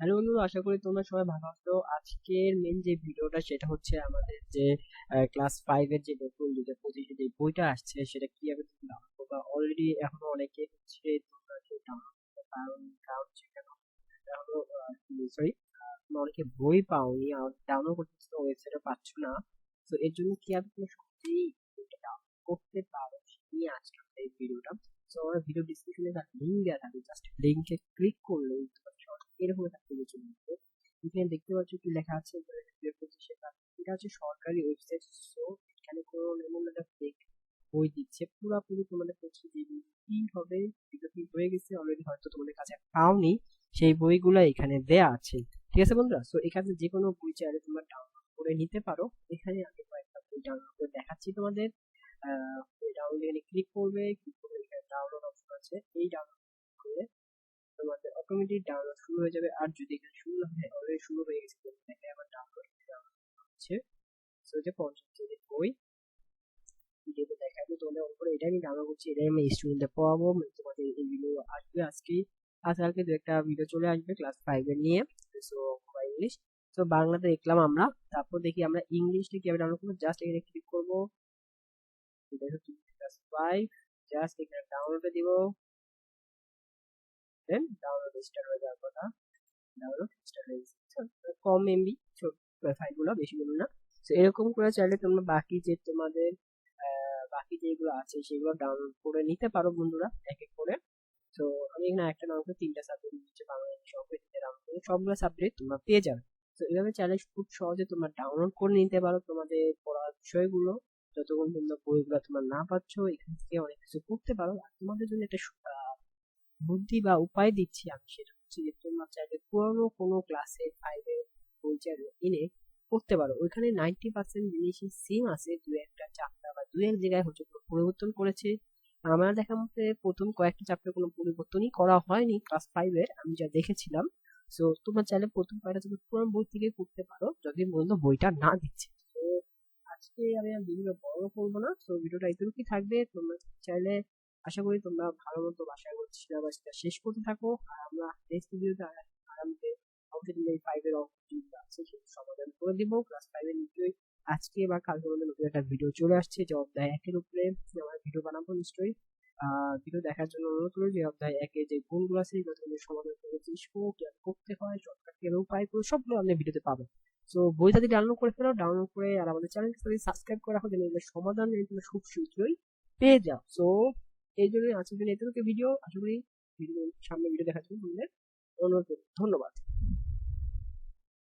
Hello বন্ধুরা আশা করি তোমরা সবাই ভালো আছো। আজকের মেন যে ভিডিওটা, সেটা হচ্ছে আমাদের যে ক্লাস ফাইভ এর যে নতুন দুটো পঁচিশে যে বইটা আসছে, সেটা কীভাবে ডাউনলোড করবা? অলরেডি এখনও অনেকে হচ্ছে তোমরা যে ডাউনলোড কারণ কারণ সেখানে সরি অনেকে বই পাওনি, আর ডাউনলোড করতে ওয়েবসাইটে পাচ্ছ না। তো এর জন্য কীভাবে তুমি সহজেই বইটা ডাউনলোড করতে পারো নিয়ে আজকে এই ভিডিওটা। তো আমার ভিডিও ডিসক্রিপশনে লিঙ্ক দেওয়া থাকবে জাস্ট লিঙ্কে ক্লিক করলেই এরকম একটা পেজে আসবে এখানে দেখতে পাচ্ছ কি লেখা আছে এটা হচ্ছে সরকারি ওয়েবসাইট সো এখানে কোনো এমন একটা ফেক বই দিচ্ছে। পুরোপুরি তোমাদের হচ্ছে যে কি হবে, এটা হয়ে গেছে অলরেডি হয়তো তোমাদের কাছে পাওনি সেই বইগুলো এখানে দেয়া আছে। ঠিক আছে বন্ধুরা? সো এখানে যে কোনো বই চাইলে তোমরা ডাউনলোড করে নিতে পারো। এখানে আমি কয়েকটা বই ডাউনলোড করে দেখাচ্ছি তোমাদের। ডাউনলোড এখানে ক্লিক করবে ক্লিক করলে এখানে ডাউনলোড অপশন আছে। এই ডাউনলোড তোমাদের অটোমেটিক ডাউনলোড শুরু হয়ে যাবে। আর যদি এখানে শুরু হয় অলরেডি শুরু হয়ে গেছে দেখে আবার ডাউনলোড হচ্ছে। সো যে পঞ্চাশ কেজি বই। ভিডিওতে দেখাবো তোমাদের উপরে এটা আমি ডাউনলোড করছি, এটাই আমি স্টুডেন্টদের পড়াবো। তোমাদের এই ভিডিও আসবে আজকে। আজকালকে দু একটা ভিডিও চলে আসবে ক্লাস ফাইভ এর নিয়ে। সো ইংলিশ তো বাংলাতে দেখলাম আমরা। তারপর দেখি আমরা ইংলিশটা কীভাবে ডাউনলোড করব। জাস্ট এখানে ক্লিক করব। ক্লাস ফাইভ জাস্ট এখানে ডাউনলোডে দিব। দেন ডাউনলোড স্টার্ট হয়ে যাওয়ার কথা ডাউনলোড স্টার্ট হয়ে গেছে কম এমবি ফাইলগুলো বেশি বলুন না। তো এরকম করে চাইলে তোমরা বাকি যে তোমাদের বাকি যেগুলো আছে সেগুলো ডাউনলোড করে নিতে পারো বন্ধুরা, এক এক করে। তো আমি এখানে একটা নাম করে তিনটা সাবজেক্ট দিচ্ছি বাংলা অঙ্ক ডাউনলোড করে সবগুলো সাবজেক্ট তোমরা পেয়ে যাবে। তো এভাবে চাইলে খুব সহজে তোমরা ডাউনলোড করে নিতে পারো তোমাদের পড়ার বিষয়গুলো। যতক্ষণ তোমরা বইগুলো তোমরা না পাচ্ছ, এখান থেকে অনেক কিছু করতে পারো। আর তোমাদের জন্য একটা বুদ্ধি বা উপায় দিচ্ছি আমি সেটা হচ্ছে যে, তোমরা চাইলে পুরোনো কোনো ক্লাসে ফাইভে বই চাইলে এনে পড়তে পারো। ওইখানে নাইনটি পার্সেন্ট জিনিসই সেম আছে, দু একটা চাপটা বা দু এক জায়গায় হচ্ছে পরিবর্তন করেছে। আমার দেখা মতে প্রথম কয়েকটা চ্যাপ্টার কোনো পরিবর্তনই করা হয়নি ক্লাস ফাইভের আমি যা দেখেছিলাম। সো তোমরা চাইলে প্রথম কয়েকটা চ্যাপ্টার পুরোনো বই থেকে পড়তে পারো, যদি বলতো বইটা না দিচ্ছে। আজকে আমি আর ভিডিও বড় করব না। তো ভিডিওটা এতটুকুই থাকবে। তোমরা চাইলে আশা করি তোমরা ভালো মতো বাসায় করছি সিলেবাসটা শেষ করতে থাকো। আর আমরা নেক্সট ভিডিওতে আরামে অবশ্যই এই ফাইভের অঙ্ক আছে, সেটা সমাধান করে দিব। ক্লাস ফাইভের নিশ্চয়ই আজকে বা কালকে মধ্যে নতুন একটা ভিডিও চলে আসছে, যে অধ্যায় একের উপরে আমরা ভিডিও বানাবো নিশ্চয়ই। ভিডিও দেখার জন্য অনুরোধ করি যে অধ্যায় একে যে গুণগুলো আছে, সেগুলো তুমি সমাধান করে চেষ্টা করতে হয় শর্টকাট কীভাবে উপায় করে, সবগুলো আপনি ভিডিওতে পাবেন সো বইটা যদি ডাউনলোড করে ফেলো ডাউনলোড করে আর আমাদের চ্যানেলটা সাবস্ক্রাইব করে রাখো, যেন এগুলো সমাধান তুমি খুব শীঘ্রই পেয়ে যাও। সো এই জন্যই আজকের জন্য এতটুকু। ভিডিও, আশা করি ভিডিও সামনে ভিডিও দেখার জন্য অনুরোধ ধন্যবাদ।